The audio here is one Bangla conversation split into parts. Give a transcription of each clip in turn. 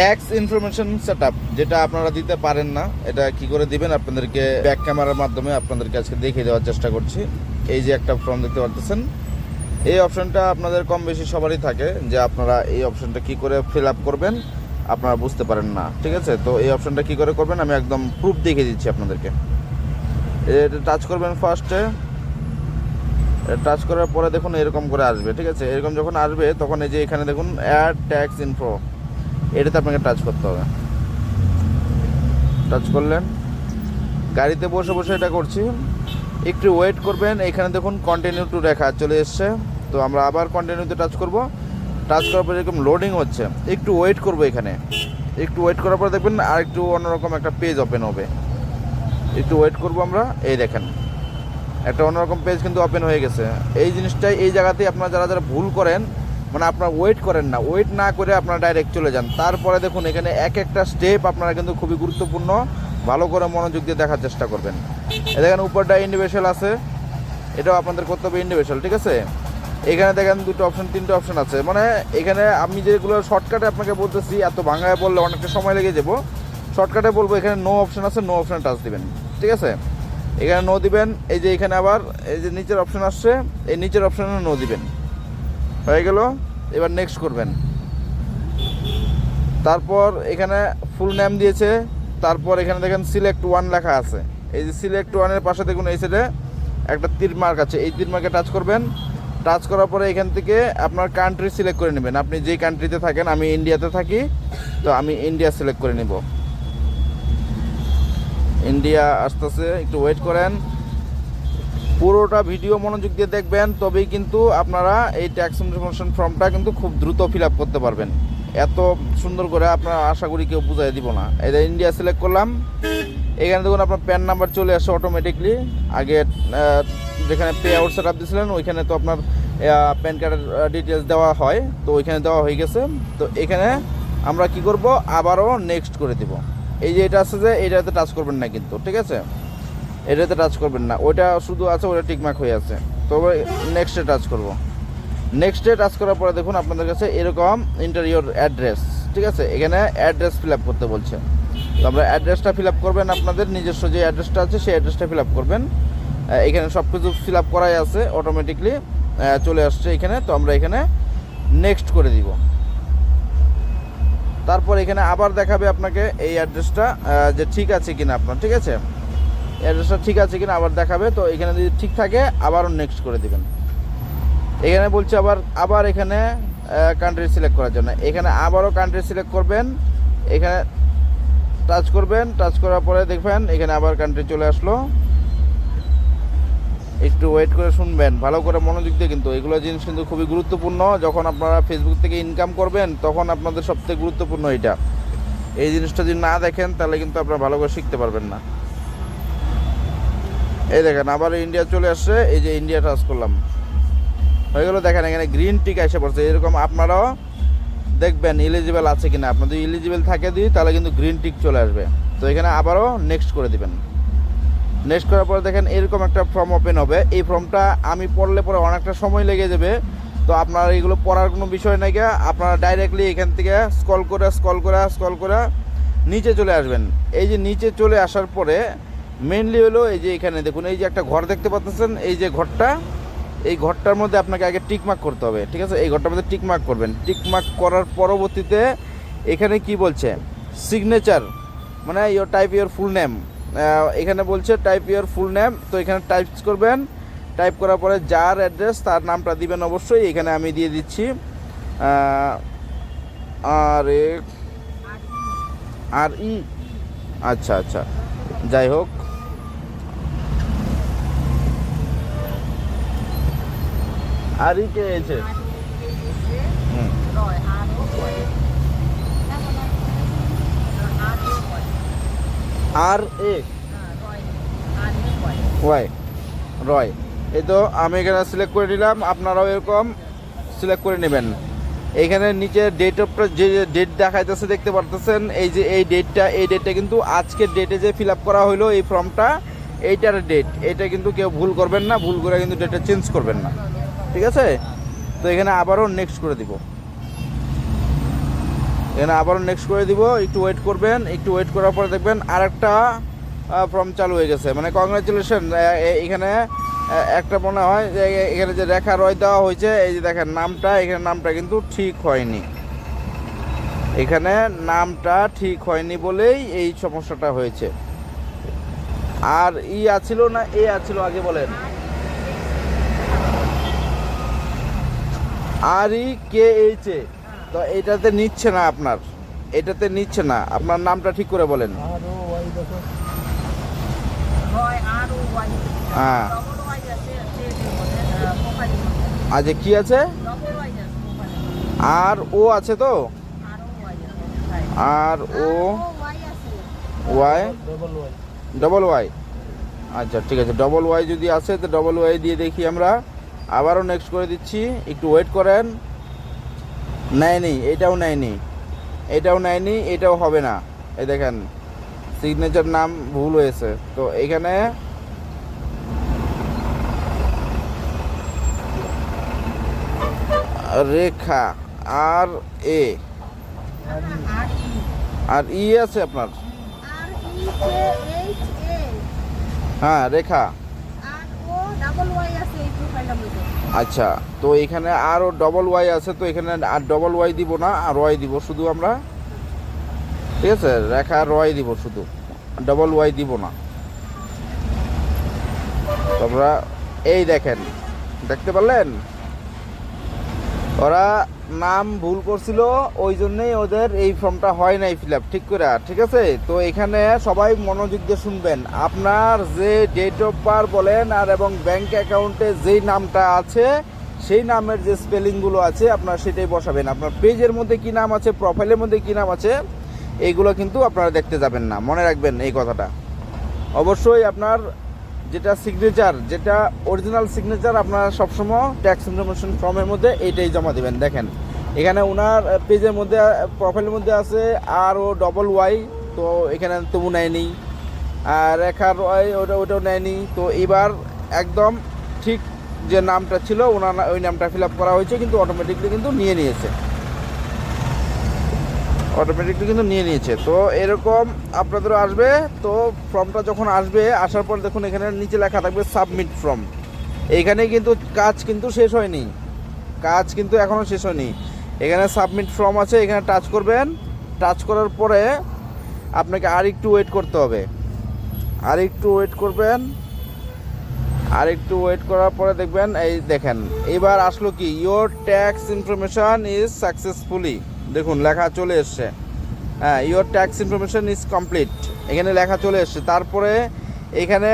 ট্যাক্স ইনফরমেশন সেট যেটা আপনারা দিতে পারেন না, এটা কি করে দিবেন? আপনাদেরকে ব্যাক ক্যামেরার মাধ্যমে আপনাদেরকে আজকে দেখিয়ে দেওয়ার চেষ্টা করছি। এই যে একটা ফর্ম দেখতে পারতেছেন। এই অপশনটা আপনাদের কম বেশি সবারই থাকে, যে আপনারা এই অপশনটা কি করে ফিল আপ করবেন, আপনারা বুঝতে পারেন না। ঠিক আছে? তো এই অপশনটা কি করে করবেন? আমি একদম প্রুফ দেখিয়ে দিচ্ছি আপনাদেরকে। এটা টাচ করবেন ফার্স্টে টাচ করার পরে দেখুন এরকম করে আসবে। ঠিক আছে? এরকম যখন আসবে, তখন এই যে এখানে দেখুন অ্যাড ট্যাক্স ইনফো এটাতে আপনাকে টাচ করতে হবে। টাচ করলেন। গাড়িতে বসে বসে এটা করছি। একটু ওয়েট করবেন। এখানে দেখুন কন্টিনিউ টু রেখা চলে এসছে। তো আমরা আবার কন্টিনিউতে টাচ করব। টাচ করার পর এরকম লোডিং হচ্ছে। একটু ওয়েট করব এখানে। একটু ওয়েট করার পর দেখবেন আর একটু অন্যরকম একটা পেজ ওপেন হবে। একটু ওয়েট করব আমরা। এই দেখেন। একটা অন্যরকম পেজ কিন্তু ওপেন হয়ে গেছে। এই জিনিসটাই এই জায়গাতেই আপনারা যারা যারা ভুল করেন মানে আপনারা ওয়েট করেন না। ওয়েট না করে আপনারা ডাইরেক্ট চলে যান। তারপরে দেখুন, এখানে এক একটা স্টেপ আপনারা কিন্তু খুবই গুরুত্বপূর্ণ। ভালো করে মনোযোগ দিয়ে দেখার চেষ্টা করবেন। এ দেখেন, উপরটা ইন্ডিভিজুয়াল আছে। এটাও আপনাদের করতে হবে ইন্ডিভিজুয়াল ঠিক আছে? এখানে দেখেন দুটো অপশন তিনটে অপশন আছে। মানে এখানে আমি যেগুলো শর্টকাটে আপনাকে বলতেছি, এত ভাঙায় বললে অনেকটা সময় লেগে যাব। শর্টকাটে বলব, এখানে নো অপশন আছে নো অপশন টাচ দিবেন। ঠিক আছে? এখানে নো দিবেন, এই যে এখানে আবার, এই যে নিচের অপশন আসছে, এই নিচের অপশনে নো দিবেন। হয়ে গেল। এবার নেক্সট করবেন। তারপর এখানে ফুল নেম দিয়েছে। তারপর এখানে দেখেন সিলেক্ট ওয়ান লেখা আছে। এই যে সিলেক্ট ওয়ানের পাশে দেখুন এই সাইডে একটা তীর মার্ক আছে। এই তীর মার্কে টাচ করবেন। টাচ করার পরে এখান থেকে আপনার কান্ট্রি সিলেক্ট করে নেবেন। আপনি যেই কান্ট্রিতে থাকেন, আমি ইন্ডিয়াতে থাকি, তো আমি ইন্ডিয়া সিলেক্ট করে নিব। ইন্ডিয়া আসতেছে, একটু ওয়েট করেন। পুরোটা ভিডিও মনোযোগ দিয়ে দেখবেন, তবেই কিন্তু আপনারা এই ট্যাক্স ইনফরমেশন ফর্মটা কিন্তু খুব দ্রুত ফিল আপ করতে পারবেন। এত সুন্দর করে আপনারা আশা করি কেউ বুঝাই দিব না। এটা ইন্ডিয়া সিলেক্ট করলাম। এখানে দেখুন আপনার প্যান নাম্বার চলে আসে অটোমেটিকলি আগে যেখানে পে আউট সেট আপ দিয়েছিলেন, ওইখানে তো আপনার প্যান কার্ডের ডিটেলস দেওয়া হয়। তো ওইখানে দেওয়া হয়ে গেছে। তো এখানে আমরা কি করব? আবারও নেক্সট করে দিব। এই যে এটা আছে যে এইটাতে টাচ করবেন না কিন্তু, ঠিক আছে? এটাতে টাচ করবেন না। ওইটা শুধু আছে ওটা টিকমার্ক হয়ে আছে। তবে নেক্সটে টাচ করব। নেক্সটে টাচ করার পরে দেখুন আপনাদের কাছে এরকম ইন্টারিয়র অ্যাড্রেস ঠিক আছে? এখানে অ্যাড্রেস ফিল আপ করতে বলছে। তো আমরা অ্যাড্রেসটা ফিল আপ করবেন আপনাদের, নিজস্ব যে অ্যাড্রেসটা আছে, সেই অ্যাড্রেসটা ফিল আপ করবেন। এখানে সব কিছু ফিল আপ করাই আছে অটোমেটিকলি চলে আসছে এখানে। তো আমরা এখানে নেক্সট করে দিব। তারপর এখানে আবার দেখাবে আপনাকে এই অ্যাড্রেসটা যে ঠিক আছে কিনা আপনার, ঠিক আছে? অ্যাড্রেসটা ঠিক আছে কিনা আবার দেখাবে, তো এখানে যদি ঠিক থাকে, আবারও নেক্সট করে দেবেন। এখানে বলছে আবার আবার এখানে কান্ট্রি সিলেক্ট করার জন্য। এখানে আবারও কান্ট্রি সিলেক্ট করবেন, এখানে টাচ করবেন টাচ করার পরে দেখবেন, এখানে আবার কান্ট্রি চলে আসলো। একটু ওয়েট করে শুনবেন, ভালো করে মনোযোগ দিয়ে কিন্তু। এগুলো জিনিস কিন্তু খুবই গুরুত্বপূর্ণ। যখন আপনারা ফেসবুক থেকে ইনকাম করবেন, তখন আপনাদের সবথেকে গুরুত্বপূর্ণ এটা। এই জিনিসটা যদি না দেখেন, তাহলে কিন্তু আপনারা ভালো করে শিখতে পারবেন না। এই দেখেন, আবার ইন্ডিয়া চলে আসছে। এই যে ইন্ডিয়া টাচ করলাম। হয়ে গেলো, দেখেন এখানে গ্রিন টিক এসে পড়ছে। এরকম আপনারাও দেখবেন ইলিজিবল আছে কিনা। যদি ইলিজিবল থাকে দিই তাহলে কিন্তু গ্রিন টিক চলে আসবে। তো এখানে আবারও নেক্সট করে দিবেন। নেক্সট করার পরে দেখেন, এরকম একটা ফর্ম ওপেন হবে। এই ফর্মটা আমি পড়লে পরে অনেকটা সময় লেগে যাবে। তো আপনার এগুলো পড়ার কোনো বিষয় নাই আপনারা ডাইরেক্টলি এখান থেকে স্কল করে স্কল করে স্কল করে নিচে চলে আসবেন। এই যে নিচে চলে আসার পরে মেনলি হলো এই যে এখানে দেখুন, এই যে একটা ঘর দেখতে পাচ্ছেন, এই যে ঘরটা, এই ঘরটার মধ্যে আপনাকে আগে টিকমার্ক করতে হবে, ঠিক আছে? এই ঘরটার মধ্যে টিকমার্ক করবেন। টিকমার্ক করার পরবর্তীতে এখানে কি বলছে? সিগনেচার মানে your type your full name এখানে বলছে টাইপ ইয়োর ফুল নেম তো এখানে টাইপ করবেন। টাইপ করার পরে যার অ্যাড্রেস তার নামটা দিবেন অবশ্যই, এখানে আমি দিয়ে দিচ্ছি। আর আর ই আচ্ছা আচ্ছা। যাই হোক। আর কে এসে আর এ? ওয়াই, রয়। এই তো আমি এখানে সিলেক্ট করে নিলাম, আপনারাও এরকম সিলেক্ট করে নেবেন। এইখানে নিচে ডেট অফ যে ডেট দেখাইতেছে দেখতে পারতেছেন, এই যে এই ডেটটা এই ডেটটা কিন্তু আজকের ডেটে যে ফিল আপ করা হলো এই ফর্মটা এইটার ডেট এটা কিন্তু কেউ ভুল করবেন না, ভুল করে কিন্তু ডেটটা চেঞ্জ করবেন না। ঠিক আছে? তো এখানে আবারও নেক্সট করে দিব। এখানে আবারও নেক্সট করে দিব, একটু ওয়েট করবেন, একটু ওয়েট করার পরে দেখবেন আরেকটা ফর্ম চালু হয়ে গেছে। মানে কংগ্রাচুলেশন এখানে একটা মনে হয় যে এখানে যে রেখা রয় দেওয়া হয়েছে এই যে দেখেন নামটা এখানে নামটা কিন্তু ঠিক হয়নি। এখানে নামটা ঠিক হয়নি বলেই এই সমস্যাটা হয়েছে। আর ই আছিল না এ আছিল আগে বলেন? R E K H A? তো এটাতে নিচ্ছে না আপনার। এটাতে নিচ্ছে না। আপনার নামটা ঠিক করে বলেন। হয় আর ও ওয়াই হ্যাঁ ডবল ওয়াই আছে ট্রেনের মধ্যে প্রোফাইলের মধ্যে আচ্ছা কি আছে? আর ও আছে তো? R O Y? Double Y আচ্ছা ঠিক আছে ডবল ওয়াই যদি আসে, তো ডবল ওয়াই দিয়ে দেখি আমরা। আবারও নেক্সট করে দিচ্ছি, একটু ওয়েট করেন। নেয়নি, এটাও নেয়নি। এটাও নেয়নি, এটাও হবে না। এই দেখেন সিগনেচার নাম ভুল হয়েছে। তো এখানে রেখা, আর এ। আর ই আছে আপনার? হ্যাঁ রেখা। আচ্ছা তো এখানে আরও ডবল ওয়াই আছে, তো এখানে আর ডবল ওয়াই দিব না, আর ওয়াই দিব শুধু আমরা? ঠিক আছে, রেখা আর ওয়াই দিব শুধু। ডবল ওয়াই দিব না। তো আমরা এই দেখেন, দেখতে পারলেন? ওরা নাম ভুল করছিল, ওই জন্যই ওদের এই ফর্মটা হয় নাই ফিল আপ, ঠিক করে ঠিক আছে? তো এখানে সবাই মনোযোগ দিয়ে শুনবেন। আপনার যে ডেট অফ বার্থ বলেন আর এবং ব্যাংক অ্যাকাউন্টে যেই নামটা আছে, সেই নামের যে স্পেলিংগুলো আছে, আপনার সেটাই বসাবেন। আপনার পেজের মধ্যে কি নাম আছে প্রোফাইলের মধ্যে কি নাম আছে, এইগুলো কিন্তু আপনারা দেখতে যাবেন না। মনে রাখবেন এই কথাটা। অবশ্যই আপনার যেটা সিগনেচার যেটা অরিজিনাল সিগনেচার আপনারা সবসময় ট্যাক্স ইনফরমেশন ফর্মের মধ্যে এইটাই জমা দিবেন। দেখেন, এখানে ওনার পেজের মধ্যে প্রোফাইলের মধ্যে আছে আর ও ডবল ওয়াই তো এখানে তবু নেয়নি। আর রেখার ওয়াই ওটা, ওটাও নেয়নি। তো এবার একদম ঠিক যে নামটা ছিল ওনার ওই নামটা ফিল আপ করা হয়েছে, কিন্তু অটোমেটিকলি কিন্তু নিয়ে নিয়েছে। অটোমেটিকলি কিন্তু নিয়ে নিয়েছে। তো এরকম আপনাদেরও আসবে। তো ফর্মটা যখন আসবে, আসার পর দেখুন এখানে নিচে লেখা থাকবে সাবমিট ফর্ম এইখানে কিন্তু কাজ কিন্তু শেষ হয়নি। কাজ কিন্তু এখনও শেষ হয়নি। এখানে সাবমিট ফর্ম আছে, এখানে টাচ করবেন। টাচ করার পরে আপনাকে আর একটু ওয়েট করতে হবে। আর একটু ওয়েট করবেন। আর একটু ওয়েট করার পরে দেখবেন, এই দেখেন। এবার আসলো কি? Your tax information is successfully দেখুন, লেখা চলে এসছে। হ্যাঁ your tax information is complete এখানে লেখা চলে এসছে। তারপরে এখানে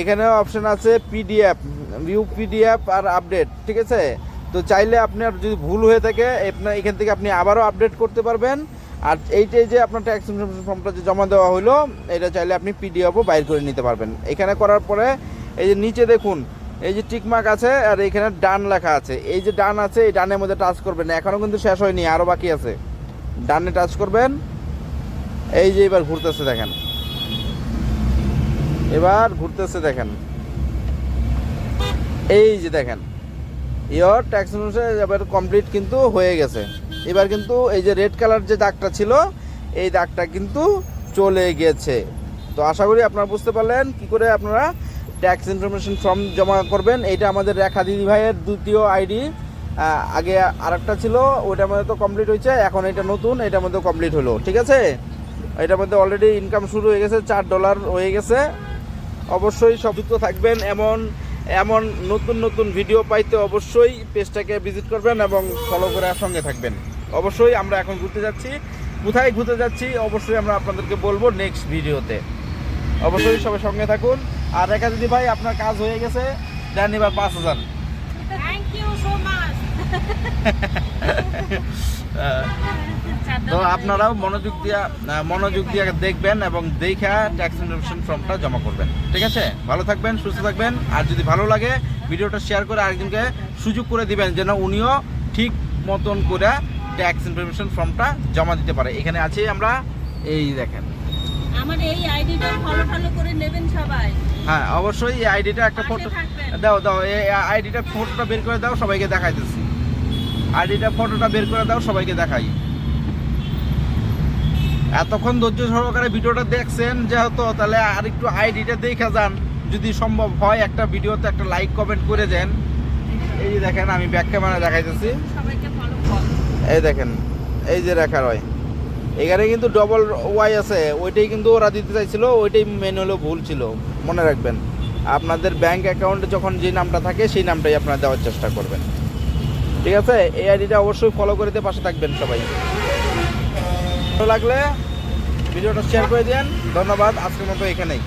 এখানে অপশান আছে পিডিএফ ভিউ পিডিএফ আর আপডেট ঠিক আছে? তো চাইলে আপনার যদি ভুল হয়ে থাকে আপনার এখান থেকে আপনি আবারও আপডেট করতে পারবেন। আর এইটাই যে আপনার ট্যাক্স ইনফরমেশন ফর্মটা যে জমা দেওয়া হলো এটা চাইলে আপনি পিডিএফও বাইর করে নিতে পারবেন। এখানে করার পরে, এই যে নিচে দেখুন এই যে টিকমার্ক আছে আর এখানে ডান লেখা আছে। এই যে ডান আছে, এই ডানের মধ্যে টাচ করবেন এখনও কিন্তু শেষ হয়নি আরও বাকি আছে। ডানে টাচ করবেন। এই যে এবার ঘুরতেছে দেখেন। এবার ঘুরতেছে দেখেন। এই যে দেখেন। ইয়র ট্যাক্স এবার কমপ্লিট কিন্তু হয়ে গেছে। এবার কিন্তু এই যে রেড কালার যে দাগটা ছিল, এই দাগটা কিন্তু চলে গেছে। তো আশা করি আপনারা বুঝতে পারলেন কি করে আপনারা ট্যাক্স ইনফরমেশন ফর্ম জমা করবেন, এইটা আমাদের রেখা দিদি ভাইয়ের দ্বিতীয় আইডি আগে আরেকটা ছিল, ওইটার মধ্যে তো কমপ্লিট হয়েছে, এখন এটা নতুন, এটার মধ্যে কমপ্লিট হলো, ঠিক আছে? এটার মধ্যে অলরেডি ইনকাম শুরু হয়ে গেছে, চার ডলার হয়ে গেছে। অবশ্যই সযুক্ত থাকবেন, এমন এমন নতুন নতুন ভিডিও পাইতে অবশ্যই পেজটাকে ভিজিট করবেন এবং ফলো করে সঙ্গে থাকবেন। অবশ্যই আমরা এখন ঘুরতে যাচ্ছি। কোথায় ঘুরতে যাচ্ছি, অবশ্যই আমরা আপনাদেরকে বলব নেক্সট ভিডিওতে অবশ্যই সবাই সঙ্গে থাকুন। আর রেখা দিদি ভাই আপনার কাজ হয়ে গেছে। দেন এবার পাঁচ হাজার। তো আপনারাও মনোযোগ দিয়া মনোযোগ দিয়ে দেখবেন এবং দেখা ট্যাক্স ইনফরমেশন ফর্মটা জমা করবেন। ঠিক আছে? ভালো থাকবেন সুস্থ থাকবেন। আর যদি ভালো লাগে ভিডিওটা শেয়ার করে আরেকজনকে সুযোগ করে দিবেন যেন উনিও ঠিক মতন করে ট্যাক্স ইনফরমেশন ফর্মটা জমা দিতে পারে। এখানে আছে আমরা। এই দেখেন। আমার এই আইডিটা ফলো ফলো করে নেবেন সবাই। হ্যাঁ অবশ্যই এই আইডিটা একটা ফটো দাও দাও এই আইডিটা ফটোটা বের করে দাও সবাইকে দেখাইতেছি। আইডিটা ফটোটা বের করে দাও সবাইকে দেখাই। এতক্ষণ ধৈর্য সহকারে ভিডিওটা দেখছেন যেহেতু তাহলে আর একটু আইডিটা দেখে যান। যদি সম্ভব হয় একটা ভিডিওতে একটা লাইক কমেন্ট করে দেন। এই যে দেখেন আমি ব্যাক ক্যামেরা দেখাইতেছি। এই দেখেন এই যে রেখা রয়। এখানে কিন্তু ডবল ওয়াই আছে, ওইটাই কিন্তু ওরা দিতে চাইছিল, ওইটাই মেন হলো ভুল ছিল, মনে রাখবেন। আপনাদের ব্যাংক অ্যাকাউন্টে যখন যে নামটা থাকে, সেই নামটাই আপনারা দেওয়ার চেষ্টা করবেন। ঠিক আছে? এই আইডিটা অবশ্যই ফলো করে দিয়ে পাশে থাকবেন সবাই। ভালো লাগলে ভিডিওটা শেয়ার করে দেন ধন্যবাদ, আজকের মতো এখানেই।